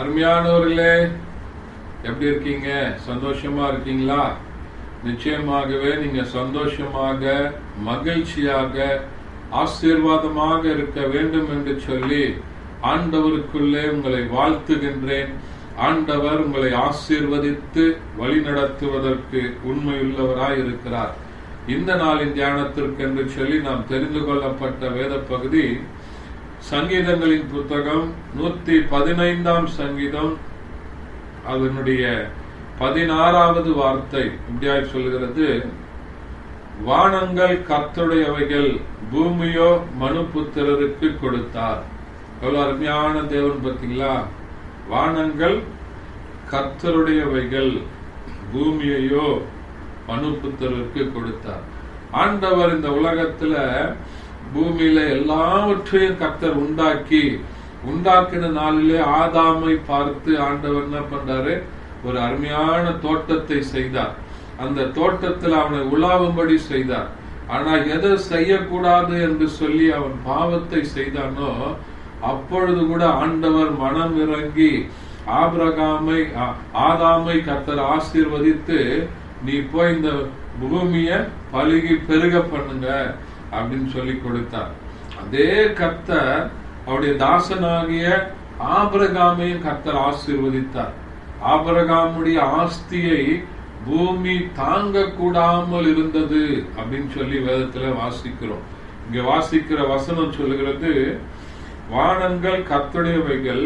அருமையானவர்களே எப்படி இருக்கீங்க? சந்தோஷமா இருக்கீங்களா? நிச்சயமாகவே நீங்க சந்தோஷமாக மகிழ்ச்சியாக ஆசீர்வாதமாக இருக்க வேண்டும் என்று சொல்லி ஆண்டவருக்குள்ளே உங்களை வாழ்த்துகின்றேன். ஆண்டவர் உங்களை ஆசீர்வதித்து வழி நடத்துவதற்கு உண்மையுள்ளவராய் இருக்கிறார். இந்த நாளின் தியானத்திற்கு என்று சொல்லி நாம் தெரிந்து கொள்ளப்பட்ட வேத பகுதி சங்கீதங்களின் புத்தகம் நூத்தி பதினைந்தாம் சங்கீதம். அதனுடைய பதினாறாவது வார்த்தை இப்படியாக சொல்கிறது வானங்கள் கத்துடையவைகள் பூமியோ மனு புத்திரருக்கு கொடுத்தார். எவ்வளவு அருமையான தேவன் பார்த்தீங்களா? வானங்கள் கத்தருடையவைகள் பூமியையோ மனு புத்திரருக்கு கொடுத்தார். ஆண்டவர் இந்த உலகத்துல பூமியில எல்லாவற்றையும் கர்த்தர் உண்டாக்கி உண்டாக்கின நாளிலே ஆதாமை பார்த்து ஆண்டவர் என்ன பண்றாரு? ஒரு அருமையான தோட்டத்தை செய்தார். அந்த தோட்டத்தில் அவனை உலாவும்படி செய்தார். ஆனா எதை செய்யக்கூடாது என்று சொல்லி அவன் பாவத்தை செய்தானோ அப்பொழுது கூட ஆண்டவர் மனம் இறங்கி ஆபிரகாமை ஆ- ஆதாமை கத்தர் ஆசீர்வதித்து நீ போய் இந்த பூமிய பழுகி பெருக பண்ணுங்க. அப்படின்னு சொல்லி கொடுத்தார். அதே கர்த்தர் அவருடைய தாசனாகிய ஆபரகாமையும் கர்த்தர் ஆசீர்வதித்தார். ஆபரகாமுடைய ஆஸ்தியை பூமி தாங்க கூடாமல் இருந்தது அப்படின்னு சொல்லி வேதத்துல வாசிக்கிறோம். இங்க வாசிக்கிற வசனம் சொல்லுகிறது வானங்கள் கத்துடையவைகள்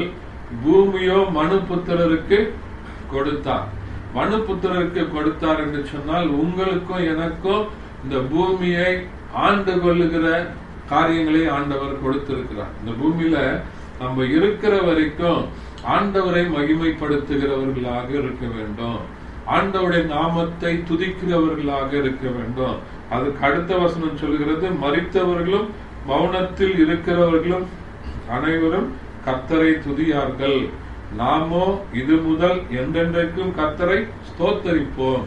பூமியோ மனுபுத்திரருக்கு கொடுத்தார். மனுபுத்திரருக்கு கொடுத்தார் என்று சொன்னால் உங்களுக்கும் எனக்கும் இந்த பூமியை ஆண்டு கொள்ளுகிற காரியங்களை ஆண்டவர் கொடுத்திருக்கிறார். இந்த பூமியில நம்ம இருக்கிற வரைக்கும் ஆண்டவரை மகிமைப்படுத்துகிறவர்களாக இருக்க வேண்டும். ஆண்டவருடைய நாமத்தை துதிக்கிறவர்களாக இருக்க வேண்டும். அதுக்கு அடுத்த வசனம் சொல்கிறது மறித்தவர்களும் மௌனத்தில் இருக்கிறவர்களும் அனைவரும் கத்தரை துதியார்கள். நாமோ இது முதல் என்றென்றைக்கும் கத்தரை ஸ்தோத்தரிப்போம்.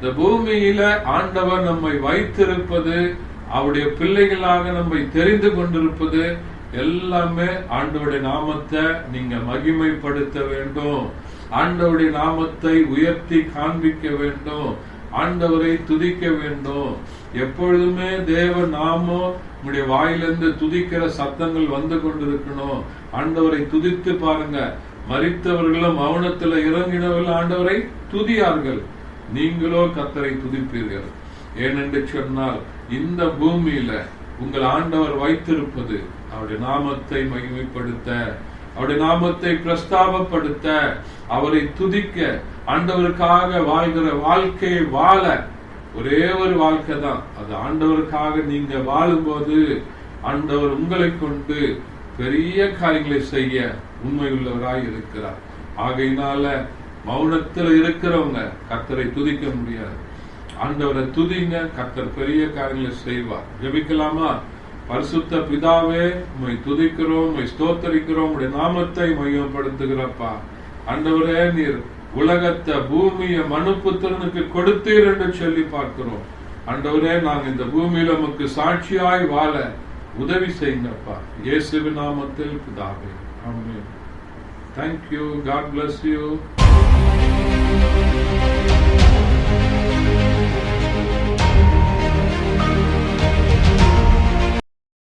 இந்த பூமியில ஆண்டவர் நம்மை வைத்திருப்பது அவருடைய பிள்ளைகளாக நம்மை தெரிந்து கொண்டிருப்பது எல்லாமே ஆண்டவருடைய நாமத்தை நீங்க மகிமைப்படுத்த வேண்டும். ஆண்டவருடைய நாமத்தை உயர்த்தி காண்பிக்க வேண்டும். ஆண்டவரை துதிக்க வேண்டும். எப்பொழுதுமே தேவ நாமோ உங்களுடைய வாயிலிருந்து துதிக்கிற சத்தங்கள் வந்து கொண்டிருக்கணும். ஆண்டவரை துதித்து பாருங்க. மறித்தவர்களும் மௌனத்துல இறங்கினவர்கள் ஆண்டவரை துதியார்கள். நீங்களோ கத்தரை துதிப்பீர்கள். ஏனென்று சொன்னால் இந்த பூமியில உங்கள் ஆண்டவர் வைத்திருப்பது அவருடைய நாமத்தை மகிமைப்படுத்த அவருடைய நாமத்தை பிரஸ்தாபப்படுத்த அவரை துதிக்க ஆண்டவருக்காக வாழ்கிற வாழ்க்கையை வாழ. ஒரே ஒரு வாழ்க்கை தான். அது ஆண்டவருக்காக நீங்க வாழும்போது ஆண்டவர் உங்களை கொண்டு பெரிய காரியங்களை செய்ய உண்மையுள்ளவராய் இருக்கிறார். ஆகையினால மௌனத்தில் இருக்கிறவங்க கத்தரை துதிக்க முடியாது. ஆண்டவரை துதிங்க கத்தர் பெரிய காரியங்களை செய்வார். ஜெபிக்கலாமா? பரிசுத்த பிதாவே உம்மை துதிக்கிறோம் உம்மை ஸ்தோத்தரிக்கிறோம் உடைய நாமத்தை மையப்படுத்துகிறப்பா. ஆண்டவரே நீர் உலகத்தை பூமியை மனுப்புத்திறனுக்கு கொடுத்தீர் என்று சொல்லி பார்க்கிறோம். ஆண்டவரே நாங்க இந்த பூமியில உமக்கு சாட்சியாய் வாழ உதவி செய்யுங்கப்பா. இயேசுவின் நாமத்தில் பிதாவே. ஆமென். Thank you. God Thank you.